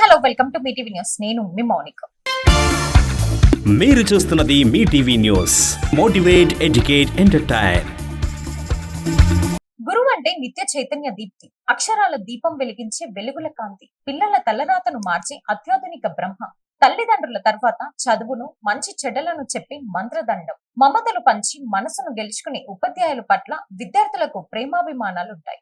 Hello welcome to Mee TV news. నేను మీ మౌనిక. మీరు చూస్తున్నది Mee TV news. Motivate educate entertain. గురువు అంటే నిత్య చైతన్య దీప్తి. అక్షరాల దీపం వెలిగించే వెలుగుల కాంతి. పిల్లల తలరాతను మార్చే అత్యాధునిక బ్రహ్మ. తల్లిదండ్రుల తర్వాత చదువును మంచి చెడ్డలను చెప్పి మంత్రదండం. మమతలు పంచి మనసును గెలుచుకునే ఉపాధ్యాయుల పట్ల విద్యార్థులకు ప్రేమాభిమానాలుంటాయి.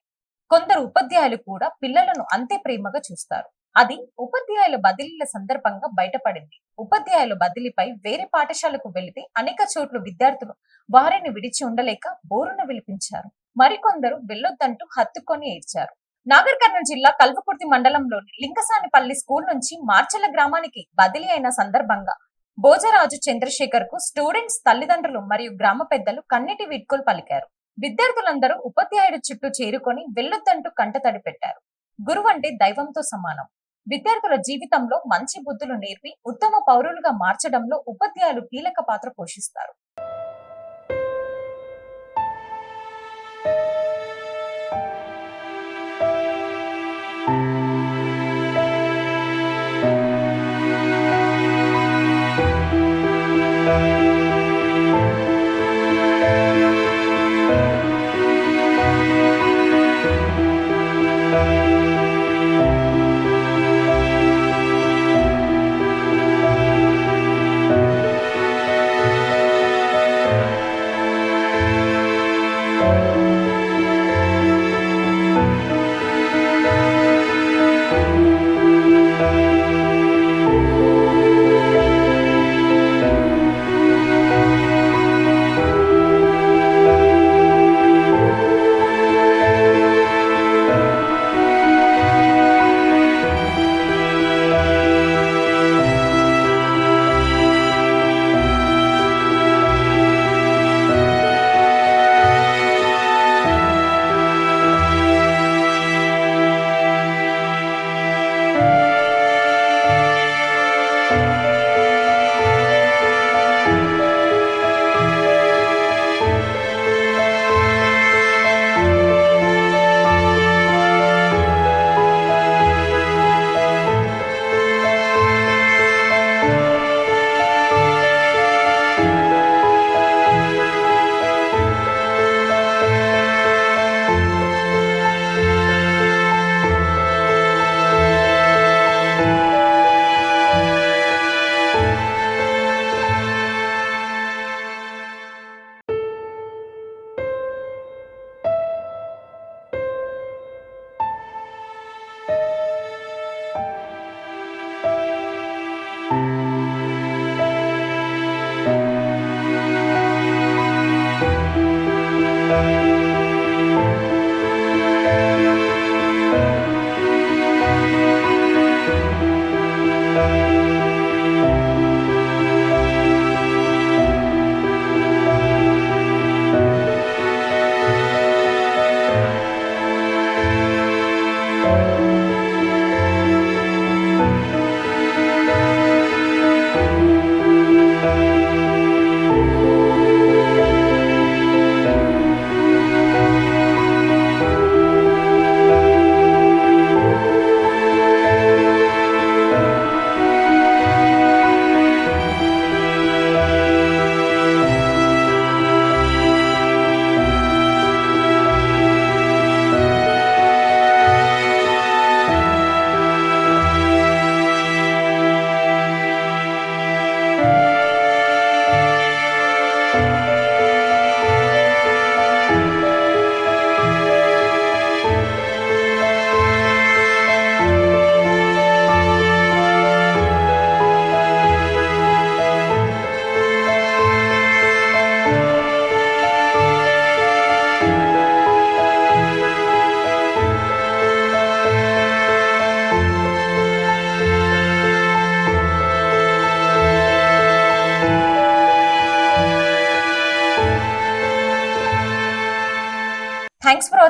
కొందరు ఉపాధ్యాయులు కూడా పిల్లలను అంతే ప్రేమగా చూస్తారు. అది ఉపాధ్యాయుల బదిలీల సందర్భంగా బయటపడింది. ఉపాధ్యాయుల బదిలీపై వేరే పాఠశాలకు వెళితే అనేక చోట్ల విద్యార్థులు వారిని విడిచి ఉండలేక బోరున విలిపించారు. మరికొందరు వెళ్ళొద్దంటూ హత్తుకొని ఏడ్చారు. నాగర్ కర్నూలు జిల్లా కల్వకుర్తి మండలంలోని లింగసానిపల్లి స్కూల్ నుంచి మార్చెల గ్రామానికి బదిలీ అయిన సందర్భంగా భోజరాజు చంద్రశేఖర్కు స్టూడెంట్స్ తల్లిదండ్రులు మరియు గ్రామ పెద్దలు కన్నీటి వీడ్కోలు పలికారు. విద్యార్థులందరూ ఉపాధ్యాయుడు చుట్టూ చేరుకొని వెళ్ళొద్దంటూ కంటతడి పెట్టారు. గురువంటే దైవంతో సమానం. విద్యార్థుల జీవితంలో మంచి బుద్ధులు నేర్పి ఉత్తమ పౌరులుగా మార్చడంలో ఉపాధ్యాయులు కీలక పాత్ర పోషిస్తారు.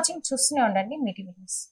వాచింగ్ చూస్తూనే ఉండండి. Meeting news